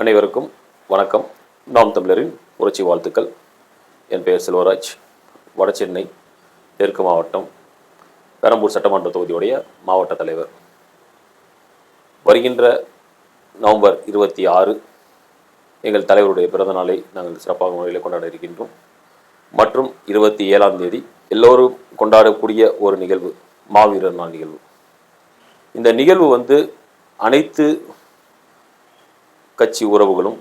அனைவருக்கும் வணக்கம். நாம் தமிழரின் புரட்சி வாழ்த்துக்கள். என் பெயர் செல்வராஜ். வடசென்னை தெற்கு மாவட்டம் பெரம்பூர் சட்டமன்ற தொகுதியுடைய மாவட்ட தலைவர். வருகின்ற நவம்பர் இருபத்தி ஆறு எங்கள் தலைவருடைய பிறந்த நாளை நாங்கள் சிறப்பாக முறையில் கொண்டாட இருக்கின்றோம். மற்றும் இருபத்தி ஏழாம் தேதி எல்லோரும் கொண்டாடக்கூடிய ஒரு நிகழ்வு மாவீரர் நாள் நிகழ்வு. இந்த நிகழ்வு வந்து அனைத்து கட்சி உறவுகளும்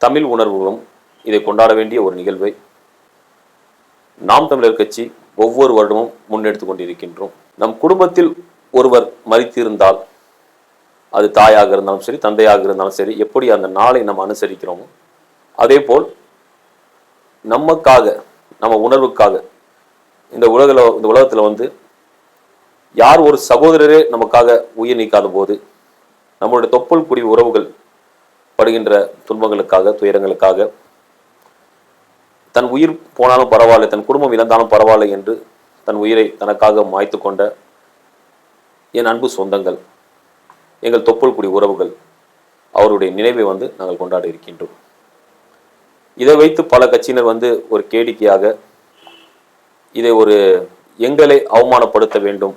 தமிழ் உணர்வுகளும் இதை கொண்டாட வேண்டிய ஒரு நிகழ்வை நாம் தமிழர் கட்சி ஒவ்வொரு வருடமும் முன்னெடுத்து கொண்டிருக்கின்றோம். நம் குடும்பத்தில் ஒருவர் மறித்திருந்தால் அது தாயாக இருந்தாலும் சரி தந்தையாக இருந்தாலும் சரி எப்படி அந்த நாளை நம்ம அனுசரிக்கிறோமோ அதே போல் நமக்காக நம்ம உணர்வுக்காக இந்த உலகில் இந்த உலகத்தில் வந்து யார் ஒரு சகோதரரே நமக்காக உயிர் நீக்காத போது நம்மளுடைய தொப்புள் குடி உறவுகள் படுகின்ற துன்பங்களுக்காக துயரங்களுக்காக தன் உயிர் போனாலும் பரவாயில்லை தன் குடும்பம் இழந்தாலும் பரவாயில்லை என்று தன் உயிரை தனக்காக மாய்த்து கொண்ட என் அன்பு சொந்தங்கள் எங்கள் தொப்புள் குடி உறவுகள் அவருடைய நினைவை வந்து நாங்கள் கொண்டாட இருக்கின்றோம். இதை வைத்து பல கட்சியினர் வந்து ஒரு கேடிக்கையாக இதை ஒரு எங்களை அவமானப்படுத்த வேண்டும்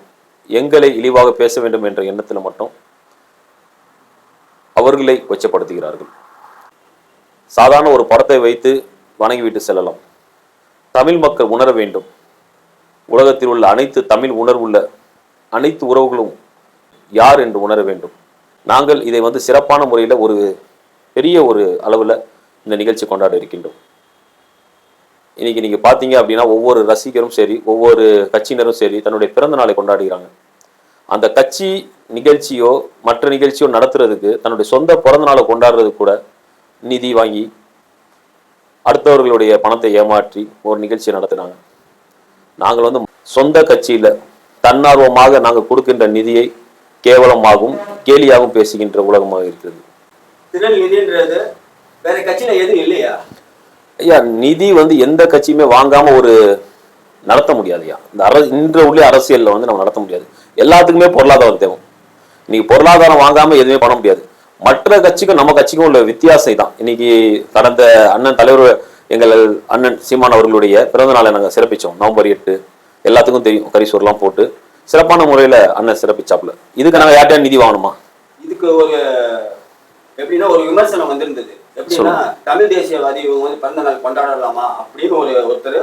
எங்களை இழிவாக பேச வேண்டும் என்ற எண்ணத்தில் மட்டும் அவர்களை கொச்சப்படுத்துகிறார்கள். சாதாரண ஒரு படத்தை வைத்து வணங்கிவிட்டு செல்லலாம். தமிழ் மக்கள் உணர வேண்டும். உலகத்தில் உள்ள அனைத்து தமிழ் உணர்வுள்ள அனைத்து உறவுகளும் யார் என்று உணர வேண்டும். நாங்கள் இதை வந்து சிறப்பான முறையில் ஒரு பெரிய ஒரு அளவில் இந்த நிகழ்ச்சி கொண்டாட இருக்கின்றோம். இன்னைக்கு நீங்கள் பார்த்தீங்க அப்படின்னா ஒவ்வொரு ரசிகரும் சரி ஒவ்வொரு கட்சியினரும் சரி தன்னுடைய பிறந்த நாளை கொண்டாடுகிறாங்க. அந்த கட்சி நிகழ்ச்சியோ மற்ற நிகழ்ச்சியோ நடத்துறதுக்கு தன்னுடைய சொந்த பிறந்த நாளை கொண்டாடுறதுக்கு கூட நிதி வாங்கி அடுத்தவர்களுடைய பணத்தை ஏமாற்றி ஒரு நிகழ்ச்சி நடத்துனாங்க. நாங்கள் வந்து சொந்த கட்சியில தன்னார்வமாக நாங்கள் கொடுக்கின்ற நிதியை கேவலமாகவும் கேலியாகவும் பேசுகின்ற உலகமாக இருக்கிறது. வேற கட்சியில எதுவும் இல்லையா? ஐயா நிதி வந்து எந்த கட்சியுமே வாங்காம ஒரு நடத்த முடியாதுயா இந்த அர இன்ற உள்ள அரசியல்ல வந்து நம்ம நடத்த முடியாது. எல்லாத்துக்குமே பொருளாதாரம் தேவை. இன்னைக்கு பொருளாதாரம் வாங்காம எதுவுமே பண்ண முடியாது. மற்ற கட்சிக்கும் நம்ம கட்சிக்கும் உள்ள வித்தியாசம் தான் இன்னைக்கு கடந்த அண்ணன் தலைவர் எங்கள் அண்ணன் சீமான் அவர்களுடைய பிறந்த நாளை நாங்கள் சிறப்பிச்சோம். நவம்பர் எட்டு. எல்லாத்துக்கும் தெரியும். கரிசோர்லாம் போட்டு சிறப்பான முறையில் அண்ணன் சிறப்பிச்சாப்புல. இதுக்கு நாங்கள் யார்கிட்டயா நிதி வாங்கணுமா? இதுக்கு ஒரு எப்படின்னா ஒரு விமர்சனம் வந்திருந்தது. எப்படின்னா தமிழ் தேசியவாதி இவங்க வந்து பிறந்த நாள் கொண்டாடலாமா அப்படின்னு ஒரு ஒருத்தர்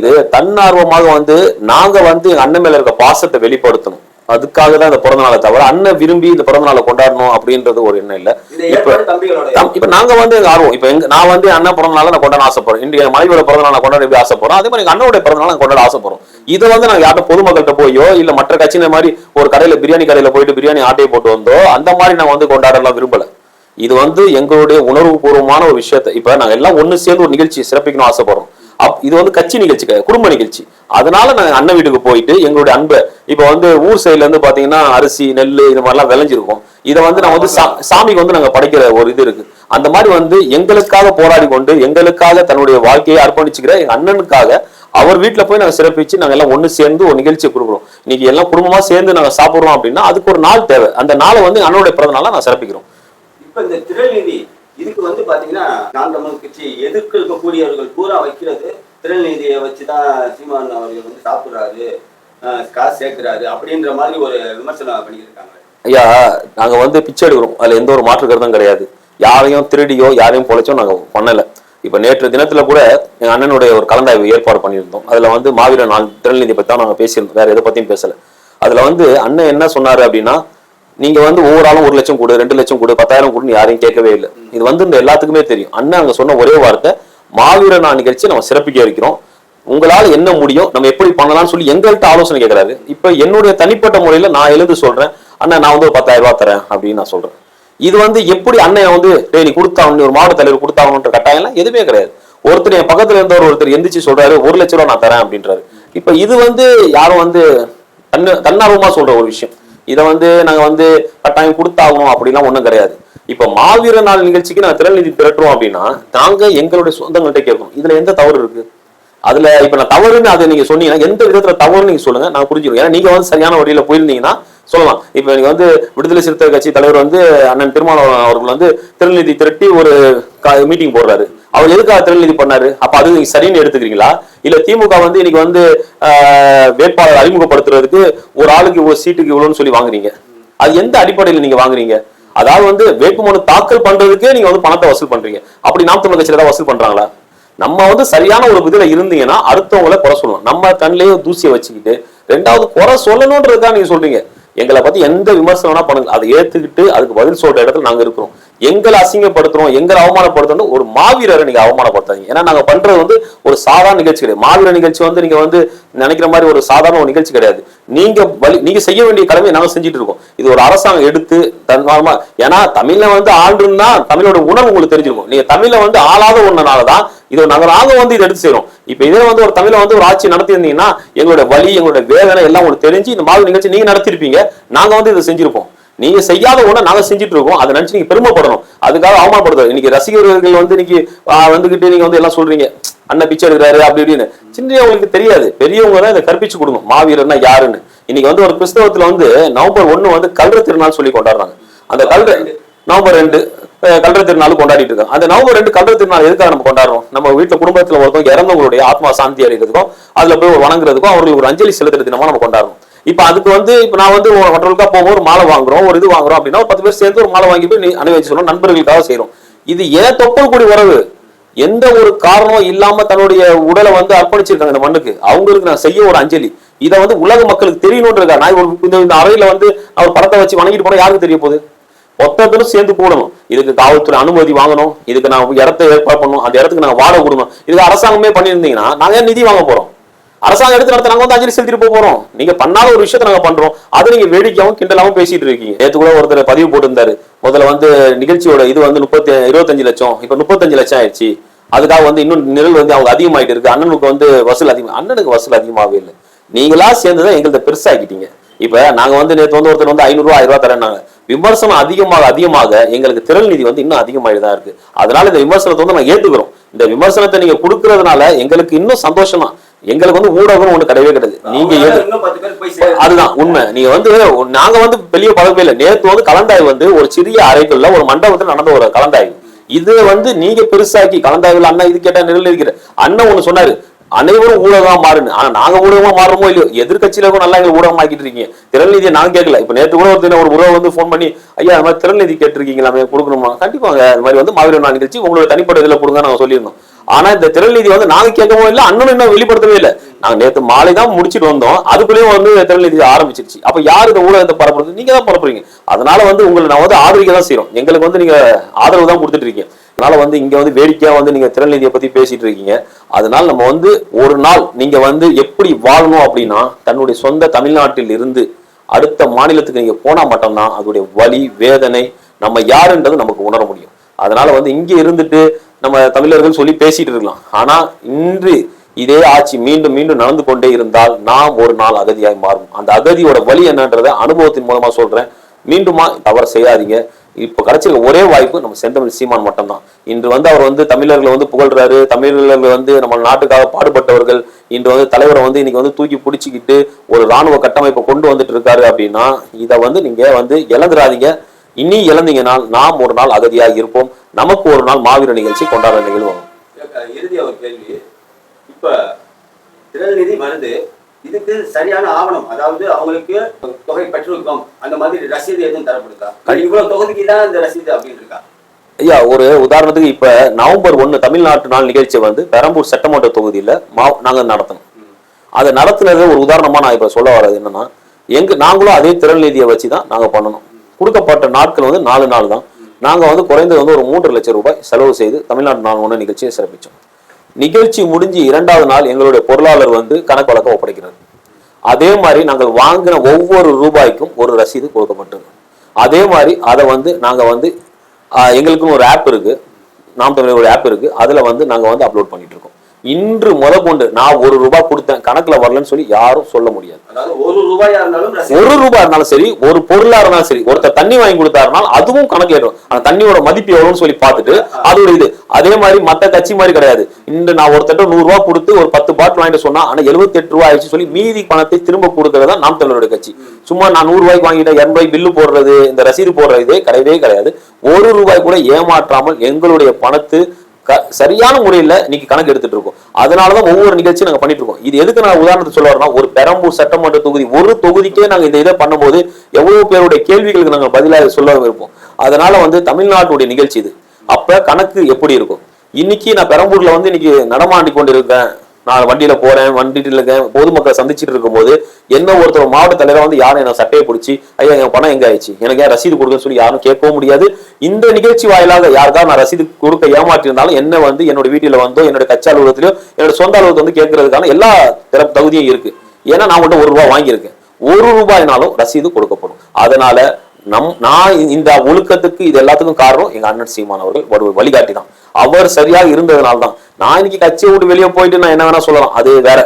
இது தன்னார்வமாக வந்து நாங்க வந்து எங்க அண்ணன் மேல இருக்க பாசத்தை வெளிப்படுத்தணும். அதுக்காக தான் இந்த பிறந்த நாளை தவிர அண்ணன் விரும்பி இந்த பிறந்த நாளை கொண்டாடணும் அப்படின்றது ஒரு எண்ணம் இல்ல. இப்ப இப்ப நாங்க வந்து எங்க ஆர்வம் இப்ப எங்க நான் வந்து அண்ணன் பிறந்த நாளை நான் கொண்டாட ஆசைப்படுறேன். இன்றைய மனைவியோட பிறந்த நாளை கொண்டாட எப்படி ஆசைப்படுறோம்? அதே மாதிரி எங்க பிறந்த நாளை கொண்டாட ஆசைப்படுறோம். இதை வந்து நாங்க யார்ட்ட பொதுமக்கள்கிட்ட போயோ இல்ல மற்ற கட்சியினர் மாதிரி ஒரு கடையில பிரியாணி கடையில போயிட்டு பிரியாணி ஆட்டையை போட்டு வந்தோ அந்த மாதிரி நான் வந்து கொண்டாடலாம் விரும்பல. இது வந்து எங்களுடைய உணர்வு பூர்வமான ஒரு விஷயத்தை. இப்ப நாங்க எல்லாம் ஒண்ணு சேர்ந்து ஒரு நிகழ்ச்சி சிறப்பிக்கணும் ஆசைப்படுறோம். அப் இது வந்து கட்சி நிகழ்ச்சி குடும்ப நிகழ்ச்சி. அதனால நாங்க அண்ணன் வீட்டுக்கு போயிட்டு எங்களுடைய அன்பை இப்ப வந்து ஊர் சைடுல இருந்து பாத்தீங்கன்னா அரிசி நெல் இது மாதிரிலாம் விளைஞ்சிருக்கும். இதை வந்து நான் வந்து சா- சாமிக்கு வந்து நாங்க படைக்கிற ஒரு இது இருக்கு. அந்த மாதிரி வந்து எங்களுக்காக போராடி கொண்டு எங்களுக்காக தன்னுடைய வாழ்க்கையை அர்ப்பணிச்சுக்கிற எங்க அண்ணனுக்காக அவர் வீட்டுல போய் நாங்க சிறப்பிச்சு நாங்க எல்லாம் ஒண்ணு சேர்ந்து ஒரு நிகழ்ச்சியை கொடுக்குறோம். இன்னைக்கு எல்லாம் குடும்பமா சேர்ந்து நாங்க சாப்பிடுறோம் அப்படின்னா அதுக்கு ஒரு நாள் தேவை. அந்த நாளை வந்து அண்ணனுடைய பிறந்த நாளை நான் சிறப்பிக்கிறோம். இப்ப இந்த திரள் இதுக்கு வந்து பாத்தீங்கன்னா நாம் தமிழ் கட்சி எதிர்க்க இருக்கக்கூடியவர்கள் பூரா வைக்கிறது? திரள் வச்சுதான் சீமான் அவர்கள் வந்து சாப்பிடுறாரு காசு சேர்க்கிறாரு அப்படின்ற மாதிரி ஒரு விமர்சனம் பண்ணியிருக்காங்க. ஐயா நாங்க வந்து பிச்சை எடுக்கிறோம். அதுல எந்த ஒரு மாற்று கருத்தும் கிடையாது. யாரையும் திருடியோ யாரையும் பொழைச்சோ நாங்க பண்ணல. இப்ப நேற்று தினத்துல கூட எங்க அண்ணனுடைய ஒரு கலந்தாய்வு ஏற்பாடு பண்ணியிருந்தோம். அதுல வந்து மாவீரர் நாள் திறன்நிதி பத்தி தான் நாங்க பேசியிருந்தோம். வேற எதை பத்தியும் பேசல. அதுல வந்து அண்ணன் என்ன சொன்னாரு அப்படின்னா நீங்க வந்து ஒவ்வொரு ஆளும் ஒரு லட்சம் கொடு ரெண்டு லட்சம் கொடு பத்தாயிரம் கொடுன்னு யாரையும் கேட்கவே இல்லை. இது வந்து இந்த எல்லாத்துக்குமே தெரியும். அண்ணன் அங்க சொன்ன ஒரே வார்த்தை மாவீர நான் நிகழ்ச்சி நம்ம சிறப்பிக்க இருக்கிறோம் உங்களால என்ன முடியும் நம்ம எப்படி பண்ணலாம்னு சொல்லி எங்கள்கிட்ட ஆலோசனை கேட்கறாரு. இப்ப என்னுடைய தனிப்பட்ட முறையில நான் எழுந்து சொல்றேன் அண்ணன் நான் வந்து ஒரு பத்தாயிரம் ரூபாய் தரேன் அப்படின்னு நான் சொல்றேன். இது வந்து எப்படி அண்ணன் வந்து டேய் நீ கொடுத்தாங்க ஒரு மாவட்ட தலைவர் கொடுத்தாங்கன்ற கட்டாயம்லாம் எதுவுமே கிடையாது. ஒருத்தர் என் பக்கத்துல இருந்தவர் ஒருத்தர் எந்திரிச்சு சொல்றாரு ஒரு லட்ச ரூபா நான் தரேன் அப்படின்றாரு. இப்ப இது வந்து யாரும் வந்து தன்னு தன்னார்வமா சொல்ற ஒரு விஷயம். இதை வந்து நாங்க வந்து கட்டாயம் கொடுத்தாகணும் அப்படிலாம் ஒண்ணும் கிடையாது. இப்ப மாவீர நாள் நிகழ்ச்சிக்கு நாங்கள் திறன் நிதி திரட்டுறோம் அப்படின்னா நாங்க எங்களுடைய சொந்தங்கள்ட்ட கேட்கணும். இதுல எந்த தவறு இருக்கு? அதுல இப்ப நான் தவறுன்னு அதை நீங்க சொன்னீங்கன்னா எந்த விதத்துல தவறுன்னு நீங்க சொல்லுங்க நான் புரிஞ்சுக்கணும் ஏன்னா நீங்க வந்து சரியான வழியில போயிருந்தீங்கன்னா சொல்லலாம். இப்ப நீங்க வந்து விடுதலை சிறுத்தை கட்சி தலைவர் வந்து அண்ணன் திருமாவளவன் அவர்கள் வந்து திருநிதி திரட்டி ஒரு மீட்டிங் போடுறாரு. அவர் எதுக்காக திருநிதி பண்ணாரு? அப்ப அது நீங்க சரின்னு எடுத்துக்கிறீங்களா? இல்ல திமுக வந்து இன்னைக்கு வந்து வேட்பாளர் அறிமுகப்படுத்துறதுக்கு ஒரு ஆளுக்கு இவ்வளவு சீட்டுக்கு இவ்வளவுன்னு சொல்லி வாங்குறீங்க. அது எந்த அடிப்படையில் நீங்க வாங்குறீங்க? அதாவது வந்து வேட்புமனு தாக்கல் பண்றதுக்கே நீங்க வந்து பணத்தை வசூல் பண்றீங்க. அப்படி நாம் தமிழ் கட்சியில தான் வசூல் பண்றாங்களா? நம்ம வந்து சரியான ஒரு இதுல இருந்தீங்கன்னா அடுத்தவங்கள குறை சொல்லணும். நம்ம கண்ணிலேயே தூசியை வச்சுக்கிட்டு ரெண்டாவது குறை சொல்லணும்ன்றதுதான் நீங்க சொல்றீங்க. எங்களை பத்தி எந்த விமர்சனம் வேணா பண்ணுங்க. அதை ஏத்துக்கிட்டு அதுக்கு பதில் சொல்ற இடத்துல நாங்க இருக்கிறோம். எங்களை அசிங்கப்படுத்துறோம் எங்களை அவமானப்படுத்தணும் ஒரு மாவீரரை நீங்க அவமானப்படுத்தாதீங்க. ஏன்னா நாங்க பண்றது வந்து ஒரு சாதாரண நிகழ்ச்சி கிடையாது. மாவீர நிகழ்ச்சி வந்து நீங்க வந்து நினைக்கிற மாதிரி ஒரு சாதாரண ஒரு நிகழ்ச்சி கிடையாது. நீங்க வலி நீங்க செய்ய வேண்டிய கடமை நாங்க செஞ்சுட்டு இருக்கோம். இது ஒரு அரசாங்கம் எடுத்து தன்மாரமா ஏன்னா தமிழ்ல வந்து ஆண்டுன்னா தமிழோட உணர்வு உங்களுக்கு தெரிஞ்சிருக்கும். நீங்க தமிழ்ல வந்து ஆளாத ஒண்ணுனாலதான் இதை நாங்க நாங்க வந்து இதை எடுத்து செய்யறோம் இப்ப இதுல வந்து ஒரு தமிழ வந்து ஒரு ஆட்சி நடத்தி இருந்தீங்கன்னா எங்களோட வலி எங்களோட வேதனை எல்லாம் உங்களுக்கு தெரிஞ்சு இந்த மாதிரி நிகழ்ச்சி நீங்க நடத்திருப்பீங்க நாங்க வந்து இதை செஞ்சிருப்போம். நீங்க செய்யாத ஒண்ணு நாங்க செஞ்சுட்டு இருக்கோம். அதை நினைச்சு நீங்க பெருமைப்படணும். அதுக்காக அவமானப்படுறது இன்னைக்கு ரசிகர்கள் வந்து இன்னைக்கு வந்துகிட்டு நீங்க வந்து எல்லாம் சொல்றீங்க. அண்ணன் பிச்சை எடுக்கிறாரு அப்படி இப்படின்னு. சின்னவங்களுக்கு தெரியாது. பெரியவங்க தான் இதை கற்பிச்சு கொடுக்கணும். மாவீரர்னா யாருன்னு. இன்னைக்கு வந்து ஒரு கிறிஸ்தவத்துல வந்து நவம்பர் ஒண்ணு வந்து கல்ற திருநாள் சொல்லி கொண்டாடுறாங்க. அந்த கல்ற நவம்பர் ரெண்டு கல்ற திருநாள் கொண்டாடிட்டு இருக்காங்க. அந்த நவம்பர் ரெண்டு கல்ற திருநாள் எதுக்காக நம்ம கொண்டாடுறோம்? நம்ம வீட்டுல குடும்பத்துல ஒருத்தவங்க இறந்தவங்களுடைய ஆத்மா சாந்தி அடைகிறதுக்கும் அதுல போய் ஒரு வணங்குறதுக்கும் அவர்களுக்கு ஒரு அஞ்சலி செலுத்துற தினமா நம்ம கொண்டாடுறோம். இப்போ அதுக்கு வந்து இப்போ நான் வந்து மற்றவர்களுக்காக போகும்போது ஒரு மாலை வாங்குறோம் ஒரு இது வாங்குறோம் அப்படின்னா ஒரு பத்து பேர் சேர்ந்து ஒரு மாலை வாங்கி போய் நீ அனுபவிச்சு சொல்லணும் நண்பர்களுக்காக செய்யறோம் இது ஏன் தொப்பல் கூடி உறவு? எந்த ஒரு காரணம் இல்லாம தன்னுடைய உடலை வந்து அர்ப்பணிச்சிருக்காங்க இந்த மண்ணுக்கு. அவங்களுக்கு நான் செய்ய ஒரு அஞ்சலி. இதை வந்து உலக மக்களுக்கு தெரியணும்ன்றதா நான் ஒரு இந்த இந்த அறையில வந்து அவர் படத்தை வச்சு வணங்கிட்டு போனா யாருக்கு தெரிய போகுது? மொத்த பேரும் சேர்ந்து போடணும். இதுக்கு காவல்துறை அனுமதி வாங்கணும். இதுக்கு நான் இடத்தை ஏற்பாடு பண்ணணும். அந்த இடத்துக்கு நாங்கள் வாடகை கொடுக்கணும். இதுக்கு அரசாங்கமே பண்ணியிருந்தீங்கன்னா நாங்க நிதி வாங்க போறோம்? அரசாங்கம் எடுத்து நடத்த நாங்க வந்து அஞ்சலி செலுத்திட்டு போக போறோம். நீங்க பண்ணாத ஒரு விஷயத்தை நாங்க பண்றோம். அதை நீங்க வேடிக்கையாவும் கிண்டலாவும் பேசிட்டு இருக்கீங்க. நேற்று கூட ஒருத்தர் பதிவு போட்டிருந்தாரு. முதல்ல வந்து நிகழ்ச்சியோட இது வந்து முப்பத்தி இருபத்தஞ்சு லட்சம் இப்ப முப்பத்தஞ்சு லட்சம் ஆயிடுச்சு. அதுக்காக வந்து இன்னும் நிழல் வந்து அவங்க அதிகமாயிட்டு இருக்கு. அண்ணனுக்கு வந்து வசூல் அதிகம் அண்ணனுக்கு வசூல் அதிகமாகவே இல்லை. நீங்களா சேர்ந்துதான் எங்கள்கிட்ட பெருசாக்கிட்டீங்க. இப்ப நாங்க வந்து நேற்று வந்து ஒருத்தர் வந்து ஐநூறுரூவா ஆயிரம் ரூபா தரேன்னாங்க. விமர்சனம் அதிகமாக அதிகமாக எங்களுக்கு திரள் நிதி வந்து இன்னும் அதிகமாகி தான் இருக்கு. அதனால இந்த விமர்சனத்தை வந்து நாங்கள் ஏற்றுக்கிறோம் இந்த விமர்சனத்தை நீங்க கொடுக்கறதுனால எங்களுக்கு இன்னும் சந்தோஷமா எங்களுக்கு வந்து ஊடகம் ஒண்ணு கிடையவே கிடையாது. நீங்க எது. அதுதான் உண்மை. நீங்க வந்து நாங்க வந்து பெரிய பதவி இல்லை. நேத்து வந்து கலந்தாய்வு வந்து ஒரு சிறிய அறைக்குள்ள ஒரு மண்டபத்தில் நடந்த ஒரு கலந்தாய்வு. இது வந்து நீங்க பெருசாக்கி கலந்தாய்வுல அண்ணா இது கேட்டா நிர்ணயிக்கிற அண்ணன் ஒண்ணு சொன்னாரு அனைவரும் ஊடகமா மாறுன்னு. ஆனா நாங்க ஊடகமா மாறுறோமோ இல்லையோ? எதிர்கட்சியில கூட நல்லா எங்க ஊடகம் ஆக்கிட்டு இருக்கீங்க திறன்நிதியை நான் கேட்கல. இப்ப நேத்து கூட ஒருத்தர் ஒரு உறவு வந்து ஃபோன் பண்ணி ஐயா அது மாதிரி திறன்நிதி கேட்டிருக்கீங்களாமே கொடுக்கணுமா? கண்டிப்பாங்க அது மாதிரி வந்து மாவீரன் நான் நிகழ்ச்சி உங்களோட தனிப்பட்ட இதுல கொடுங்க நாங்க சொல்லியிருந்தோம். ஆனா இந்த திறன்நிதி வந்து நாங்க கேட்கவும் இல்லை அண்ணனும் இன்னும் வெளிப்படுத்தவே இல்லை. நாங்க நேற்று மாலை தான் முடிச்சிட்டு வந்தோம். அதுக்குள்ளேயும் வந்து திறன்நிதி ஆரம்பிச்சிருச்சு. அப்ப யார் இந்த ஊடகத்தை பரப்புறது? நீங்க தான் பரப்புறீங்க. அதனால வந்து உங்களை நான் வந்து ஆதரிக்க தான் செய்யறோம் எங்களுக்கு வந்து நீங்க ஆதரவு தான் கொடுத்துட்டு இருக்கீங்க. அதனால வந்து இங்க வந்து வேடிக்கையா வந்து நீங்க திறன்நிதியை பத்தி பேசிட்டு இருக்கீங்க. அதனால நம்ம வந்து ஒரு நாள் நீங்க வந்து எப்படி வாழணும் அப்படின்னா தன்னுடைய சொந்த தமிழ்நாட்டில் இருந்து அடுத்த மாநிலத்துக்கு நீங்க போனா மட்டும்தான் அதோடைய வலி வேதனை நம்ம யாருன்றது நமக்கு உணர முடியும். அதனால வந்து இங்க இருந்துட்டு நம்ம தமிழர்கள் சொல்லி பேசிட்டு இருக்கலாம். ஆனா இன்று இதே ஆட்சி மீண்டும் மீண்டும் நடந்து கொண்டே இருந்தால் நாம் ஒரு நாள் அகதியாய் மாறும். அந்த அகதியோட வழி என்னன்றத அனுபவத்தின் மூலமா சொல்றேன். மீண்டுமா தவறு செய்யாதீங்க. இப்போ கிடைச்சிருக்க ஒரே வாய்ப்பு நம்ம செந்தமிழ் சீமான் மட்டும்தான். இன்று வந்து அவர் வந்து தமிழர்களை வந்து புகழ்றாரு. தமிழர்கள் வந்து நம்ம நாட்டுக்காக பாடுபட்டவர்கள். இன்று வந்து தலைவரை வந்து இன்னைக்கு வந்து தூக்கி பிடிச்சிக்கிட்டு ஒரு ராணுவ கட்டமைப்பை கொண்டு வந்துட்டு இருக்காரு அப்படின்னா இதை வந்து நீங்க வந்து இழந்துடாதீங்க. இனி இழந்தீங்கன்னா நாம் ஒரு நாள் அகதியாக இருப்போம். நமக்கு ஒரு நாள் மாவீர நிகழ்ச்சி கொண்டாட நிகழ்வு வரும். அஹ் இறுதியா ஒரு கேள்வி. இப்ப திரள் நிதி வருது இதுக்கு சரியான ஆவணம் அதாவது அவங்களுக்கு தொகை பெற்றிருக்கோம் அந்த மாதிரி ரசீது எதுவும் தரப்படுதா? இவ்வளவு தொகுதிக்கு தான் இந்த ரசீது அப்படின்னு இருக்கா? ஐயா ஒரு உதாரணத்துக்கு இப்ப நவம்பர் ஒண்ணு தமிழ்நாட்டு நாள் நிகழ்ச்சி வந்து பெரம்பூர் சட்டமன்ற தொகுதியில மா நாங்க நடத்தணும். அதை நடத்துனது ஒரு உதாரணமா நான் இப்ப சொல்ல வர்றது என்னன்னா எங்க நாங்களும் அதே திறன் நிதியை வச்சு தான் நாங்க பண்ணணும். கொடுக்கப்பட்ட நாட்கள் வந்து நாலு நாள் தான். நாங்கள் வந்து குறைந்தது வந்து ஒரு மூன்று லட்சம் ரூபாய் செலவு செய்து தமிழ்நாடு நாங்கள் ஒன்று நிகழ்ச்சியை சிறப்பித்தோம் நிகழ்ச்சி முடிஞ்சு இரண்டாவது நாள் எங்களுடைய பொருளாளர் வந்து கணக்கு வழக்கம் ஒப்படைக்கிறார். அதே மாதிரி நாங்கள் வாங்கின ஒவ்வொரு ரூபாய்க்கும் ஒரு ரசீது கொடுக்கப்பட்டது அதே மாதிரி அதை வந்து நாங்கள் வந்து எங்களுக்கும் எங்களுக்குன்னு ஒரு ஆப் இருக்குது நாம் தமிழர் ஒரு ஆப் இருக்குது அதில் வந்து நாங்கள் வந்து அப்லோட் பண்ணிட்டு இருக்கோம். இன்று முத கொண்டு நான் ஒரு ரூபாய் கொடுத்தேன் கணக்குல வரலன்னு சொல்லி யாரும் சொல்ல முடியாது. ஒரு ரூபாயா இருந்தாலும் ஒரு ரூபாய் இருந்தாலும் சரி ஒரு பொருளா இருந்தாலும் சரி ஒருத்தர் தண்ணி வாங்கி கொடுத்தாருனால் அதுவும் கணக்கு ஏறும். அந்த தண்ணியோட மதிப்பு எவ்வளவுன்னு சொல்லி பார்த்துட்டு அது ஒரு இது. அதே மாதிரி மத்த கட்சி மாதிரி கிடையாது. இன்று நான் ஒருத்தட்ட நூறு ரூபாய் கொடுத்து ஒரு பத்து பாட்டில் வாங்கிட்டு சொன்னா ஆனா 78 எட்டு ரூபாய் ஆயிடுச்சு சொல்லி மீதி பணத்தை திரும்ப கொடுக்கறதா நாம் தமிழருடைய கட்சி. சும்மா நான் நூறு ரூபாய்க்கு வாங்கிட்டேன் இரநூறு ரூபாய் பில்லு போடுறது இந்த ரசீது போடுற இதே கிடையவே கிடையாது. ஒரு ரூபாய் கூட ஏமாற்றாமல் எங்களுடைய பணத்து சரியான முறையில் இன்னைக்கு கணக்கு எடுத்துட்டு இருக்கோம். அதனாலதான் ஒவ்வொரு நிகழ்ச்சியும் நாங்கள் பண்ணிட்டு இருக்கோம். இது எதுக்கு நான் உதாரணத்துக்கு சொல்ல வரேன்னா ஒரு பெரம்பூர் சட்டமன்ற தொகுதி ஒரு தொகுதிக்கே நாங்கள் இந்த இதை பண்ணும்போது எவ்வளவு பேருடைய கேள்விகளுக்கு நாங்கள் பதிலாக சொல்ல இருப்போம் அதனால வந்து தமிழ்நாட்டுடைய நிகழ்ச்சி இது. அப்ப கணக்கு எப்படி இருக்கும்? இன்னைக்கு நான் பெரம்பூர்ல வந்து இன்னைக்கு நடமாடி கொண்டிருக்கேன். நான் வண்டியில போறேன் வண்டிட்டு இருக்கேன் பொதுமக்களை சந்திச்சுட்டு இருக்கும்போது என்ன ஒருத்தர் மாவட்ட தலைவர் வந்து யாரும் என்ன சட்டையை பிடிச்சி ஐயா என் பணம் எங்க ஆயிடுச்சு? எனக்கு ஏன் ரசீது கொடுக்கன்னு சொல்லி யாரும் கேட்கவும் முடியாது. இந்த நிகழ்ச்சி வாயிலாக யாருக்காவது நான் ரசீது கொடுக்க ஏமாற்றிருந்தாலும் என்ன வந்து என்னோட வீட்டில வந்தோ என்னோட கட்சி அலுவலகத்திலயோ என்னோட சொந்த அலுவலகத்தை வந்து கேட்கறதுக்கான எல்லா திறப்பு தகுதியும் இருக்கு. ஏன்னா நான் மட்டும் ஒரு ரூபாய் வாங்கியிருக்கேன். ஒரு ரூபாய்னாலும் ரசீது கொடுக்கப்படும். அதனால நம் நான் இந்த ஒழுக்கத்துக்கு இது எல்லாத்துக்கும் காரணம் எங்க அண்ணன் சீமான் அவர்கள் ஒரு வழிகாட்டி தான் அவர் சரியாக இருந்ததுனால தான் நான் இன்னைக்கு கட்சியை விட்டு வெளியே போயிட்டு நான் என்ன வேணா சொல்லலாம். அது வேற.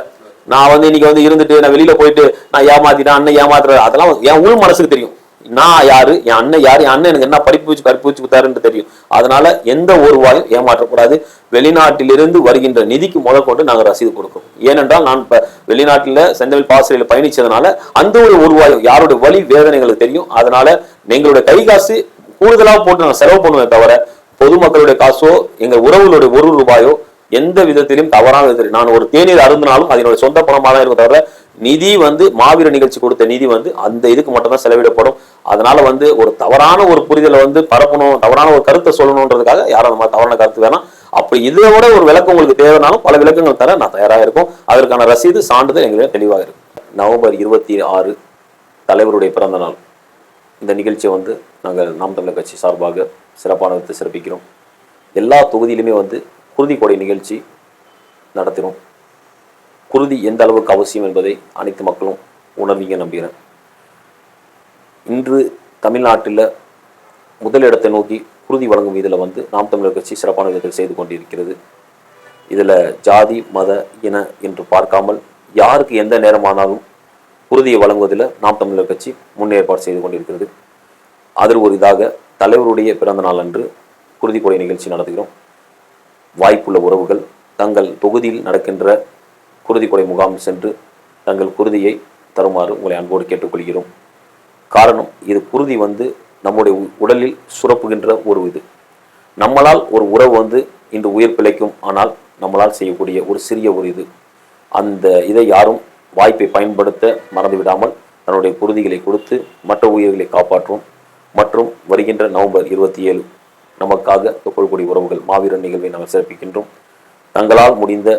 நான் வந்து இன்னைக்கு வந்து இருந்துட்டு நான் வெளியில போயிட்டு நான் ஏமாத்திட்டேன் அண்ணன் ஏமாத்துறேன் அதெல்லாம் என் உள் மனசுக்கு தெரியும். நான் யாரு? என் அண்ணன் யாரு? என் அண்ணன் எனக்கு என்ன படிப்பு வச்சு கற்பு வச்சு கொடுத்தாருன்னு தெரியும். அதனால எந்த ஒரு ரூபாயும் ஏமாற்றக்கூடாது. வெளிநாட்டிலிருந்து வருகின்ற நிதிக்கு முதல் கொண்டு நாங்கள் ரசீது கொடுக்கும் ஏனென்றால் நான் இப்ப வெளிநாட்டில் செந்தமிழ் பாசறையில் பயணிச்சதுனால அந்த ஒரு ஒரு யாருடைய வழி வேதனைகளுக்கு தெரியும். அதனால எங்களுடைய கை காசு கூடுதலாக போட்டு நாங்கள் செலவு பண்ணுவேன் தவிர பொதுமக்களுடைய காசோ எங்கள் உறவுகளுடைய ஒரு ரூபாயோ எந்த விதத்திலும் தவறான விதத்தில் நான் ஒரு தேநீர் அருந்தினாலும் அது சொந்த பணமாக தான் இருக்கும் தவிர நிதி வந்து மாவீர நிகழ்ச்சி கொடுத்த நிதி வந்து அந்த இதுக்கு மட்டும்தான் செலவிடப்படும். அதனால வந்து ஒரு தவறான ஒரு புரிதலை வந்து பரப்பணும் தவறான ஒரு கருத்தை சொல்லணுன்றதுக்காக யாரும் அந்த மாதிரி தவறான கருத்து வேணாம். அப்படி இதை விட ஒரு விளக்கம் உங்களுக்கு தேவைனாலும் பல விளக்கங்கள் தர நான் தயாராக இருக்கும். அதற்கான ரசீது சான்றிதழ் எங்களுக்கு தெளிவாக இருக்கும் நவம்பர் இருபத்தி ஆறு தலைவருடைய பிறந்த நாள். இந்த நிகழ்ச்சியை வந்து நாங்கள் நாம் தமிழர் கட்சி சார்பாக சிறப்பான விதத்தை சிறப்பிக்கிறோம். எல்லா தொகுதியிலுமே வந்து குருதி கொடை நிகழ்ச்சி நடத்தினோம். குருதி எந்த அளவுக்கு அவசியம் என்பதை அனைத்து மக்களும் உணர்வீங்க நம்புகிறேன். இன்று தமிழ்நாட்டில் முதலிடத்தை நோக்கி குருதி வழங்கும் இதில் வந்து நாம் தமிழர் கட்சி சிறப்பான விதத்தில் செய்து கொண்டிருக்கிறது. இதில் ஜாதி மத இன என்று பார்க்காமல் யாருக்கு எந்த நேரமானாலும் குருதியை வழங்குவதில் நாம் தமிழர் கட்சி முன்னேற்பாடு செய்து கொண்டிருக்கிறது. அதில் ஒரு இதாக தலைவருடைய பிறந்த நாள் அன்று குருதி நிகழ்ச்சி நடத்துகிறோம். வாய்ப்புள்ள உறவுகள் தங்கள் தொகுதியில் நடக்கின்ற குருதிக்கொடை முகாம் சென்று தங்கள் குருதியை தருமாறு உங்களை அன்போடு கேட்டுக்கொள்கிறோம். காரணம் இது குருதி வந்து நம்முடைய உடலில் சுரப்புகின்ற ஒரு இது. நம்மளால் ஒரு உறவு வந்து இன்று உயிர் பிழைக்கும் ஆனால் நம்மளால் செய்யக்கூடிய ஒரு சிறிய ஒரு இது. அந்த இதை யாரும் வாய்ப்பை பயன்படுத்த மறந்துவிடாமல் தன்னுடைய குருதிகளை கொடுத்து மற்ற உயிர்களை காப்பாற்றும். மற்றும் வருகின்ற நவம்பர் இருபத்தி ஏழு நமக்காக தொப்புள்கொடி உறவுகள் மாவீரன் நிகழ்வை நாங்கள் சிறப்பிக்கின்றோம். தங்களால் முடிந்த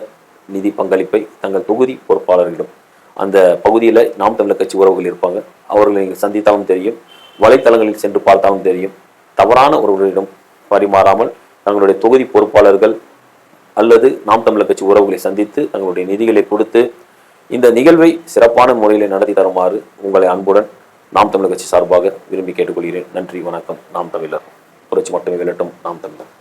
நிதி பங்களிப்பை தங்கள் தொகுதி பொறுப்பாளர்களிடம் அந்த பகுதியில் நாம் தமிழர் கட்சி உறவுகள் இருப்பாங்க அவர்களை நீங்கள் சந்தித்தாலும் தெரியும் வலைத்தளங்களில் சென்று பார்த்தாலும் தெரியும். தவறான உறவுகளிடம் பரிமாறாமல் தங்களுடைய தொகுதி பொறுப்பாளர்கள் அல்லது நாம் தமிழர் கட்சி உறவுகளை சந்தித்து தங்களுடைய நிதிகளை கொடுத்து இந்த நிகழ்வை சிறப்பான முறையில் நடத்தி தருமாறு உங்களை அன்புடன் நாம் தமிழர் கட்சி சார்பாக விரும்பி கேட்டுக்கொள்கிறேன். நன்றி வணக்கம். நாம் தமிழர். புரட்சி மட்டுமே வெல்லட்டும் நாம் தமிழர்.